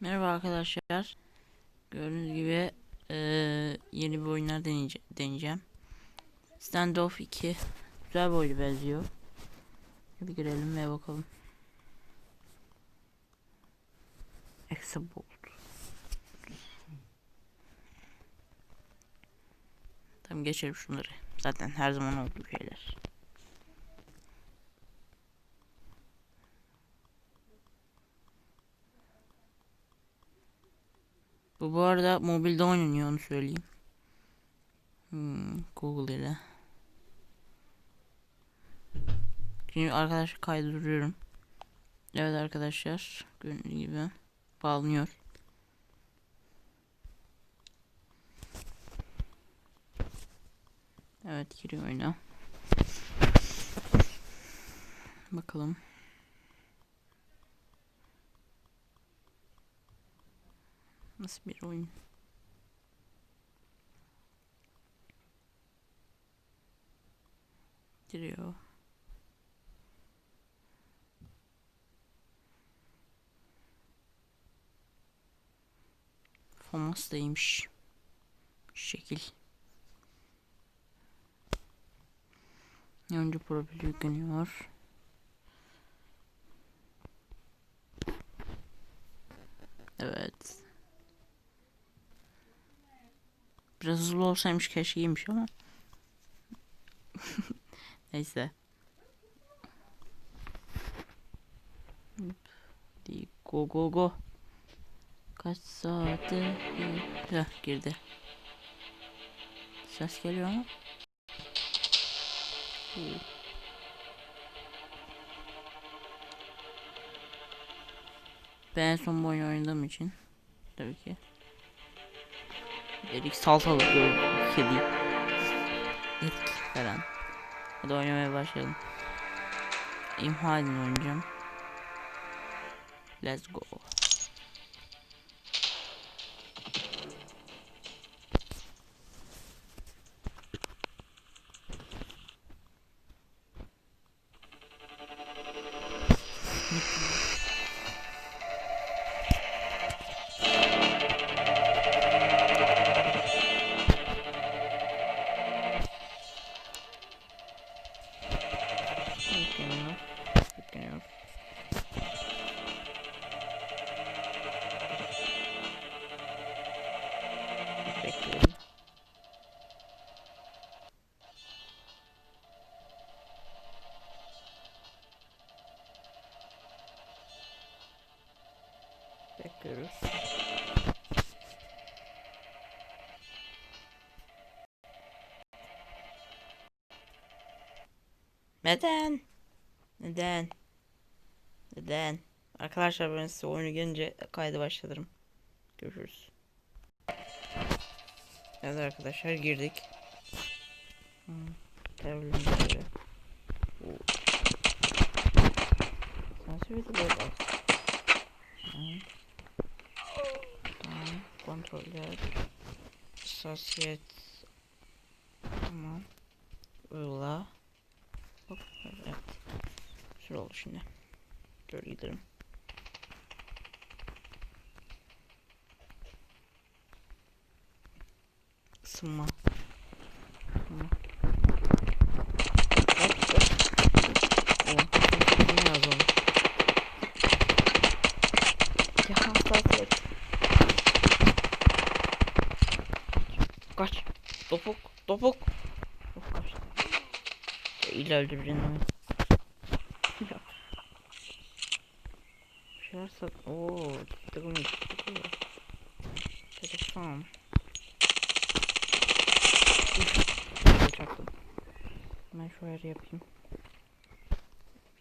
Merhaba arkadaşlar. Gördüğünüz gibi eee, yeni bir oyunlar deneyece- deneyeceğim. Standoff 2 güzel bir oyuna benziyor. Hadi girelim ve bakalım. Exabolt. Tamam geçelim şunları. Zaten her zaman olduğu şeyler. Bu arada mobilde oynanıyor onu söyleyeyim. Hmm, Google ile. Şimdi arkadaşlar kaydırıyorum. Evet arkadaşlar gördüğünüz gibi bağlanıyor. Evet giriyor oyuna. Bakalım. Nasıl bir oyun? Giriyor. Famas değilmiş. Şekil. Önce profil yükleniyor. Evet. Biraz hızlı olsaymış keşke iyiymiş ama. Neyse. Go go go. Kaç saate? Heh, girdi. Ses geliyor. İyi. Ben en son bu oyunu oynadığım için tabii ki. Dedik saltalık gördük kedi. Dedik falan. Hadi oynamaya başlayalım. İmha edin oynayacağım. Let's go. Neden? Neden? Neden? Arkadaşlar ben size oyunu gelince kaydı başlatırım. Görüşürüz. Evet arkadaşlar girdik. Terörlüğün Nasıl bir de böyle bak. Tamam. Tamam. Kontroller. Hassasiyet. Tamam. Uygula. Hop, evet. Süre oldu şimdi. Dur gidelim. Isınma. Ne yazalım? Kaç. Topuk. Topuk. Of kaçtı. İlla öldüreceğim. Ya. Bir şeyler sat. Ooo. Tıkım tıkım. Telefon. Üf, Çaktım. Ben şu ayarı yapayım.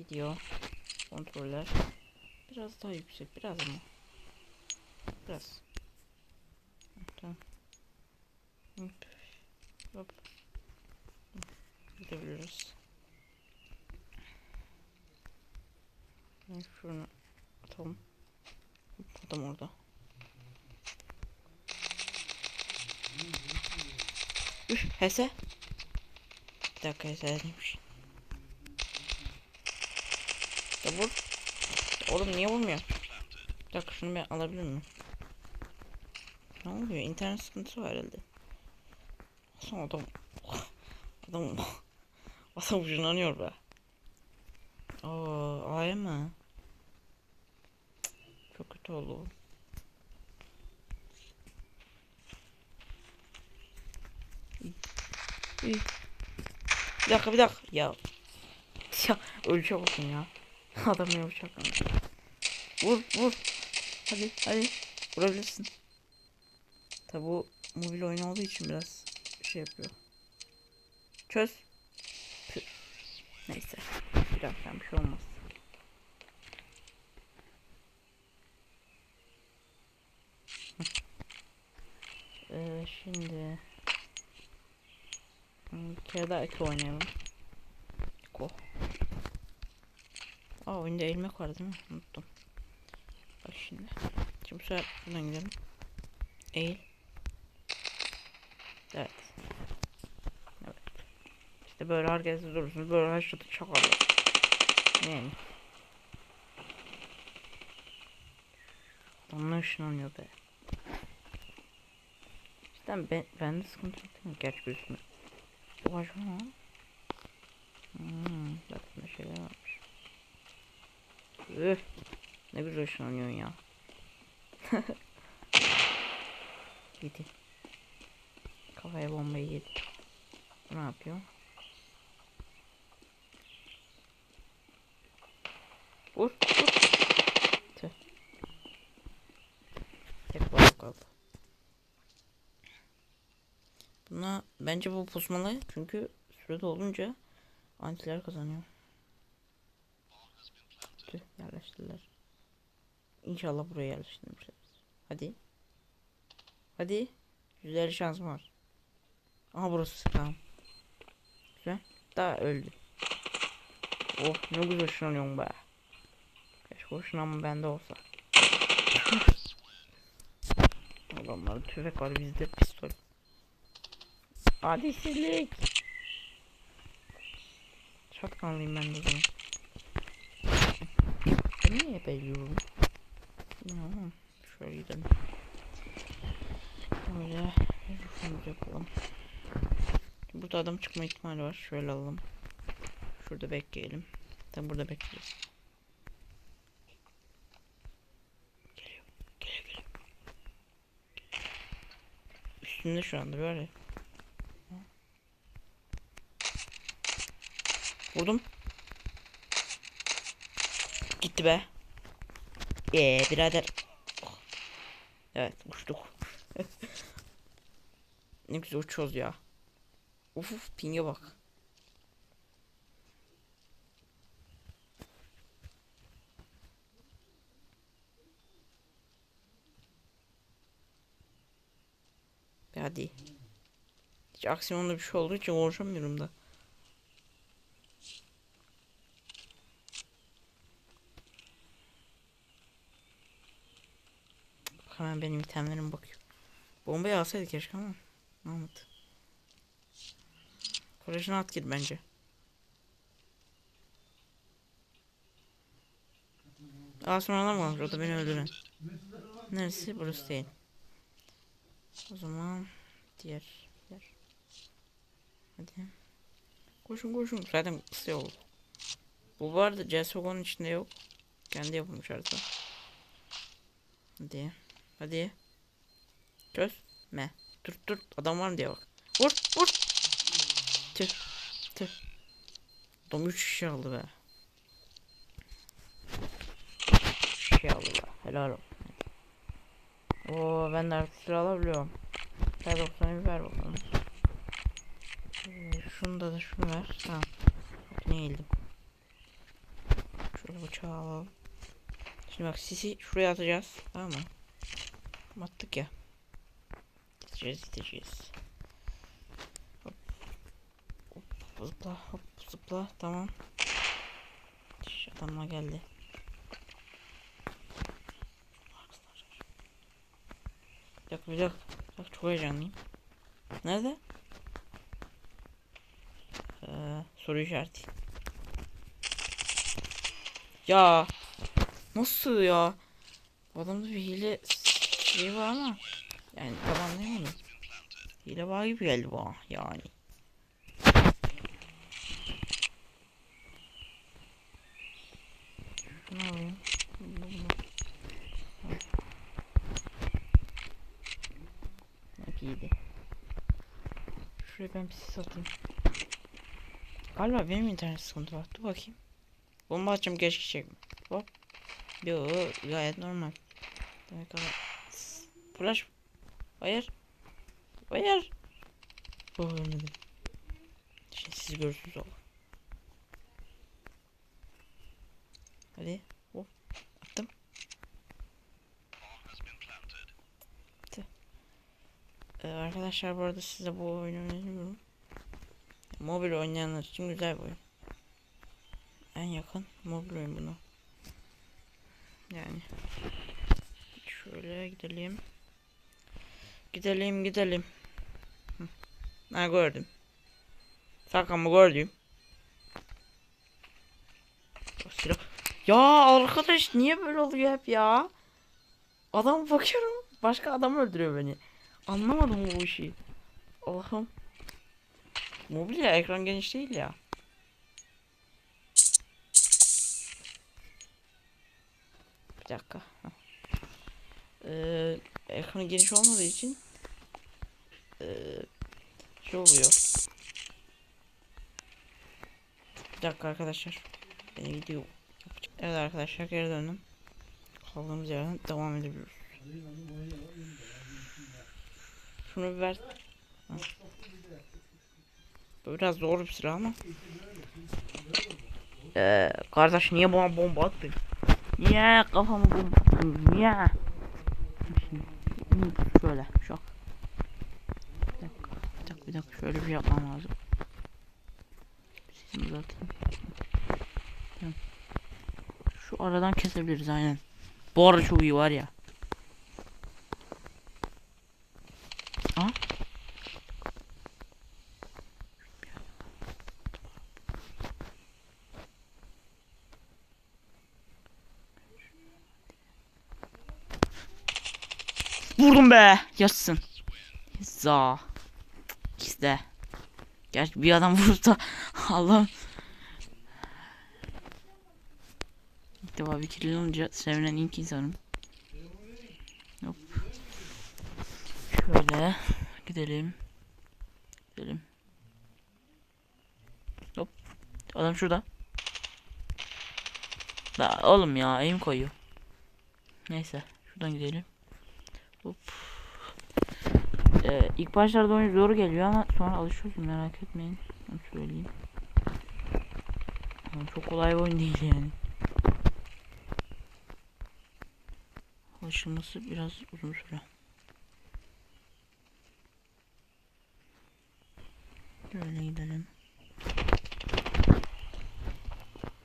Video. Kontroller. Biraz daha yüksek. Biraz mı? Biraz. Tamam. Hop. Hop. Gidebiliriz. Ben şunu atalım. Adam orada. Üf, Hese. Bir dakika Hese neymiş? Ya vur. Oğlum niye vurmuyor? Bir dakika şunu ben alabilir miyim? Ne oluyor? İnternet sıkıntısı var herhalde. Aslında adam... Adam... Adam ucunlanıyor be. Aa, A'ya mı? İyi. Bir dakika bir dakika. Ya. Ya ölçe bakın ya. Adam ya bıçak Vur vur. Hadi hadi. Vurabilirsin. Tabi bu mobil oyun olduğu için biraz şey yapıyor. Çöz. Püh. Neyse. Birazdan bir şey olmaz. Ee, şimdi Hmm, bir kere daha iki oynayalım. Go. Aa oyunda ilmek var değil mi? Unuttum. Bak şimdi. Şimdi bu sefer buradan gidelim. Eğil. Evet. Evet. İşte böyle herkes durursunuz. Böyle haşlatı çakarlar. Yani. Adamlar ışınlanıyor be. İşte ben, bende sıkıntı yok? Gerçi gözümü. Yavaş mı? Hmm, bak ne şeyler varmış. Üh, ne güzel ışınlanıyorsun ya. Yedi. Kafaya bombayı yedi. Ne yapıyor? Vur, vur. Tüh. Tek balık kaldı. Buna bence bu pusmalı çünkü sürede olunca antiler kazanıyor. Tüh yerleştirdiler. İnşallah buraya yerleştirmişler. Hadi. Hadi. Güzel şansım var. Aha burası tamam. Güzel. Daha öldü. Oh ne güzel ışınlanıyorum be. Keşke o bende olsa. Adamlarda tüfek var bizde pistol. Adisizlik. Şatkanlıyım ben de zaman. Ben niye? Bilmiyorum. Şöyle gidelim. Böyle rufumuzu yapalım. Burada adam çıkma ihtimali var. Şöyle alalım. Şurada bekleyelim. Tam burada bekleyeceğiz. Geliyor. Geliyor geliyor. Üstünde şu anda böyle. Vurdum. Gitti be. Ee birader. Oh. Evet uçtuk. ne güzel uçuyoruz ya. Uf uf pinge bak. Hadi. Hiç aksiyonda bir şey olduğu için konuşamıyorum da. Hemen benim itemlerime bakıyor. Bombayı alsaydı keşke ama. Mahmut. Kolejine at gir bence. Aa sonra alamam. O da beni öldüren. Neresi? Burası değil. O zaman diğer diğer. Hadi. Koşun koşun. Zaten kısa oldu. Bu vardı CSGO'nun içinde yok. Kendi yapılmış harita. Hadi. Hadi. Çöz. Me. Dur dur. Adam var mı diye bak. Vur vur. Tüh. Tüh. Adam 3 kişi aldı be. Kişi aldı be. Helal olsun. Oo ben de artık silah alabiliyorum. Ver 90'ı ver bakalım. Ee, şunu da şunu ver. Tamam. Ne eğildim. Şöyle bıçağı alalım. Şimdi bak sisi şuraya atacağız. Tamam mı? Attık ya. Gideceğiz gideceğiz. Hop. Hop zıpla hop zıpla tamam. Şş, adamlar geldi. Bir dakika bir dakika. Bak çok heyecanlıyım. Nerede? Ee, soru işareti. Ya. Nasıl ya? Adamda bir hile şey var ama yani tam anlayamadım. Hile var gibi geldi bana yani. Şunu alayım. Bunu bunu. Bak iyiydi. Şuraya ben bir sis atayım. Galiba benim internet sıkıntı var. Dur bakayım. Bomba atacağım geç gidecek mi? Hop. Yo gayet normal. Demek ki Flash. Hayır. Hayır. Oh ölmedim. Şimdi siz görürsünüz oğlum. Hadi. Hop. Attım. Ee, arkadaşlar bu arada size bu oyunu öneriyorum. Mobil oynayanlar için güzel bir oyun. En yakın mobil oyun bunu. Yani. Şöyle gidelim. Gidelim gidelim. Ha gördüm. Sakamı gördüm. Ya arkadaş niye böyle oluyor hep ya? Adam bakıyorum başka adam öldürüyor beni. Anlamadım bu işi. Allah'ım. Mobil ya ekran geniş değil ya. Bir dakika. Ee, ekranı geniş olmadığı için ee, şey oluyor. Bir dakika arkadaşlar. Beni yapacağım. Evet arkadaşlar geri döndüm. Kaldığımız yerden devam edebiliyoruz. Şunu bir ver. Biraz zor bir sıra ama. Ee, kardeş niye bana bomba attın? Niye kafamı bomba attın? Niye? Şöyle şok. Bir dakika, bir dakika, şöyle bir şey yapmam lazım. Sesimi uzatayım. Şu aradan kesebiliriz aynen. Bu arada çok iyi var ya. Vurdum be. Yatsın. Za. İşte. Gerçi bir adam vursa Allah'ım. İlk defa bir kill olunca sevinen ilk insanım. Hop. Şöyle gidelim. Gidelim. Hop. Adam şurada. La oğlum ya aim koyuyor. Neyse şuradan gidelim. Hop. Ee, ilk başlarda oyun zor geliyor ama sonra alışıyorsun merak etmeyin. Onu söyleyeyim. Ama çok kolay bir oyun değil yani. Alışılması biraz uzun süre. Şöyle gidelim.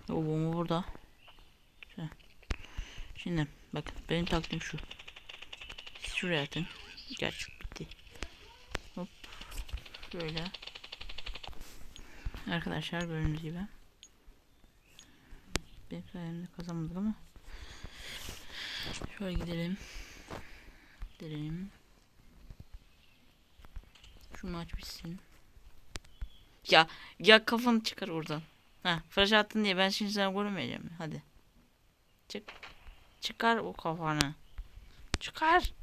O bomba burada. Şimdi bakın benim taktiğim şu. Şuraya atın. Gerçi bitti. Hop. Böyle. Arkadaşlar gördüğünüz gibi. Benim sayemde kazanmadık ama. Şöyle gidelim. Gidelim. Şu maç bitsin. Ya ya kafanı çıkar oradan. Ha flash attın diye ben şimdi sana görmeyeceğim. Hadi. Çık. Çıkar o kafanı. Çıkar.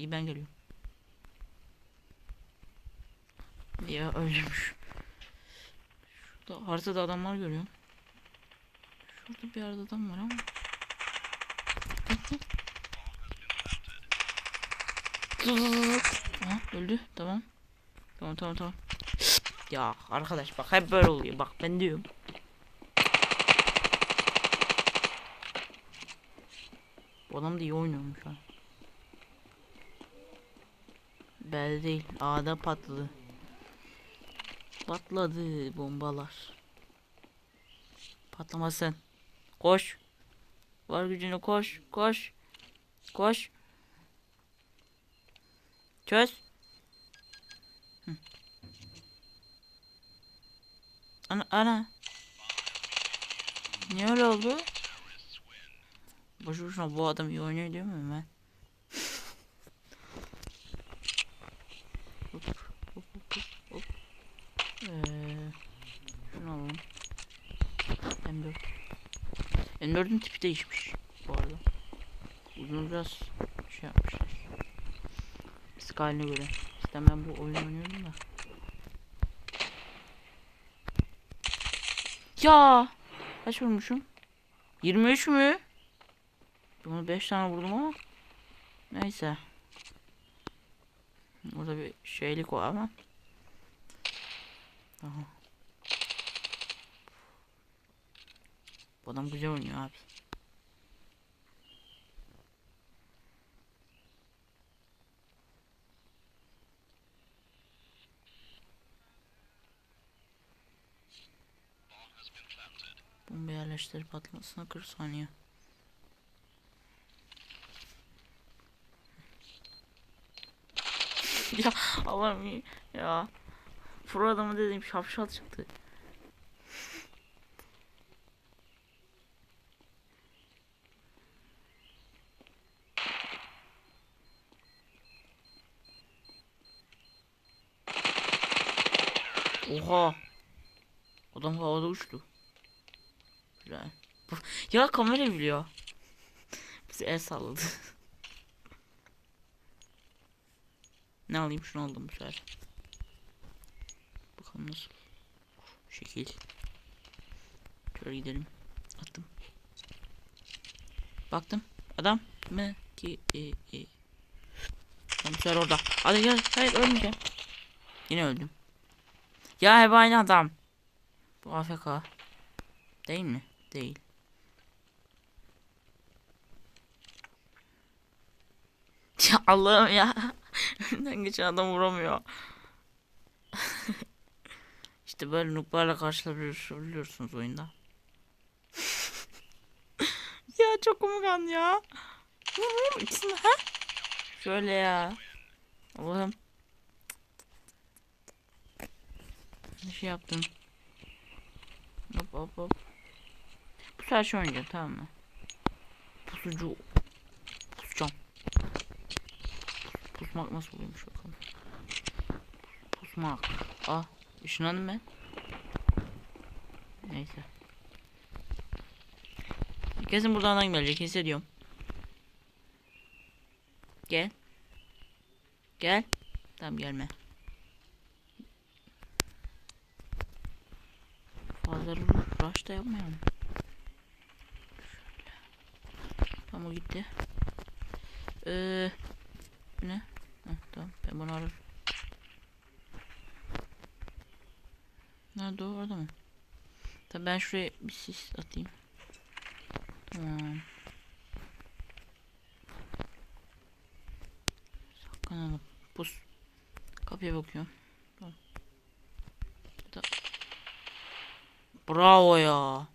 İyi ben geliyorum. Ya ölmüş. Şurada haritada adamlar görüyorum. Şurada bir arada adam var ama. Aha, öldü tamam. Tamam tamam tamam. Ya arkadaş bak hep böyle oluyor bak ben diyorum. Bu adam da iyi oynuyormuş ha. Belli değil. A'da patladı. Patladı bombalar. Patlamasın. Koş. Var gücünü koş. Koş. Koş. Çöz. Ana, ana. Niye öyle oldu? Boşu boşuna bu adam iyi oynuyor değil mi ben? hop, hop, hop, hop, hop. Ee, şunu alalım. M4. M4'ün tipi değişmiş bu arada. Uzun biraz şey yapmışlar. Eski haline göre. İşte ben bu oyunu oynuyorum da. Ya! Kaç vurmuşum? 23 mü? Bunu 5 tane vurdum ama. Neyse. Burada bir şeylik var ama. Aha. Adam güzel oynuyor abi. Bomba yerleştirip patlamasına 40 saniye. ya Allah'ım ya. Pro adamı dediğim şapşal çıktı. Oha. Adam havada uçtu. Güzel. Ya kamera biliyor. Bizi el salladı. ne alayım şunu aldım bu sefer. Bakalım nasıl. Şekil. Şöyle gidelim. Attım. Baktım. Adam mı ki e, e. Tam bu sefer orada. Hadi gel. Hayır ölmeyeceğim. Yine öldüm. Ya hep aynı adam. Bu AFK. Değil mi? Değil. Ya Allah'ım ya. Önünden geçen adam vuramıyor. işte böyle nooblarla karşılaşabiliyorsunuz oyunda. ya çok komik an ya. Vur vur ikisini. Şöyle ya. Allah'ım. Ne şey yaptım. Hop hop hop. Bu sefer şey oynayacağım tamam mı? Pusucu. Pusacağım. Pusmak nasıl oluyormuş bakalım. Pusmak. Ah ışınlandım ben. Neyse. Kesin buradan adam gelecek hissediyorum. Gel. Gel. Tamam gelme. Fazla rush da yapmayalım. Şöyle. Tamam o gitti. Ee, ne? Heh, tamam ben bunu ararım. Nerede o orada mı? Tabii ben şuraya bir sis atayım. Tamam. Saklanalım. Pus. Kapıya bakıyorum. Tamam. Da- Bravo ya.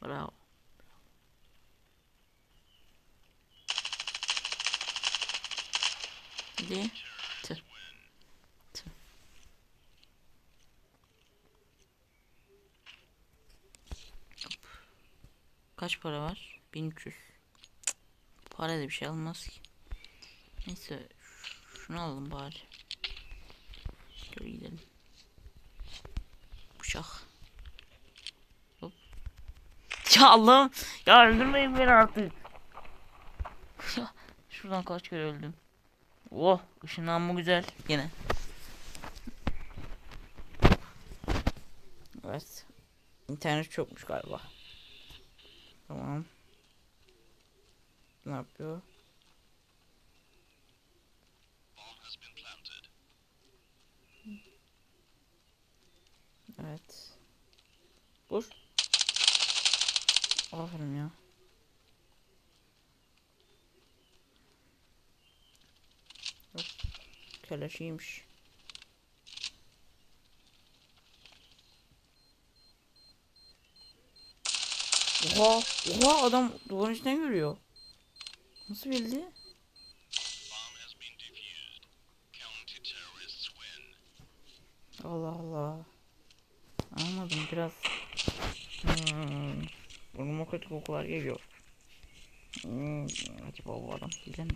Bravo. Hadi. Kaç para var? 1300. Cık, Para da bir şey almaz ki. Neyse şunu alalım bari. Şöyle gidelim. Bıçak. Hop. Ya Allah'ım. Ya öldürmeyin beni artık. Şuradan kaç kere öldüm. Oh ışınlanma güzel gene. Evet. İnternet çokmuş galiba. Tamam. Ne yapıyor? Evet. Vur. Aferin ya. Hop. Keleşiymiş. Oha, oha adam duvarın içinden görüyor. Nasıl bildi? Allah Allah. Anladım biraz. Hmm, burnuma kötü kokular geliyor. Hmm, acaba bu adam hile mi?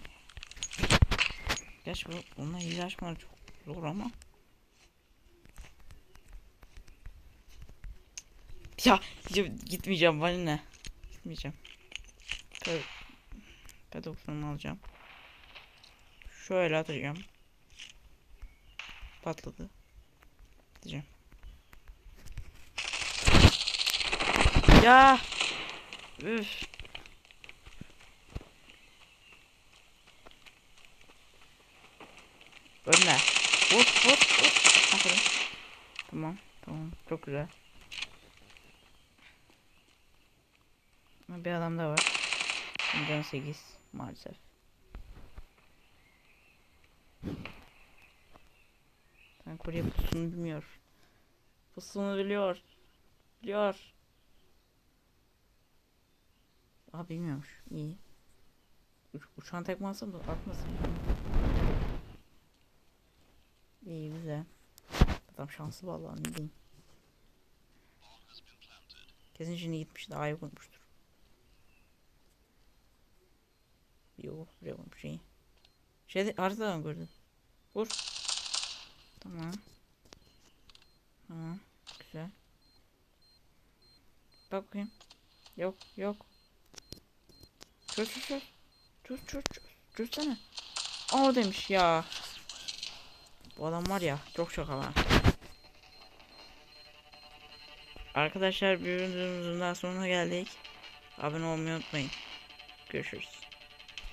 Gerçi bu, bununla hile çok zor ama. Ya gitmeyeceğim bana ne? Gitmeyeceğim. P P90'ını alacağım. Şöyle atacağım. Patladı. Gideceğim. Ya. Üf. Ölme. Vur vur vur. Aferin. Tamam tamam çok güzel. Bir adam da var. Can 8 maalesef. Sen Kore pusunu bilmiyor. Pusunu biliyor. Biliyor. Aa bilmiyormuş. İyi. Uç, uçağın tekme alsam da atmasın. İyi güzel. Adam şanslı vallahi ne diyeyim. Kesin şimdi gitmiş daha iyi vurmuştur. Yok buraya vurmuş iyi. Şey haritadan gördüm. Vur. Tamam. Tamam. Güzel. Bak bakayım. Yok yok. Çöz çöz çöz. Çöz çöz çöz. Çözsene. Aa demiş ya. Bu adam var ya çok şakalar. Arkadaşlar bir videomuzun daha sonuna geldik. Abone olmayı unutmayın. Görüşürüz.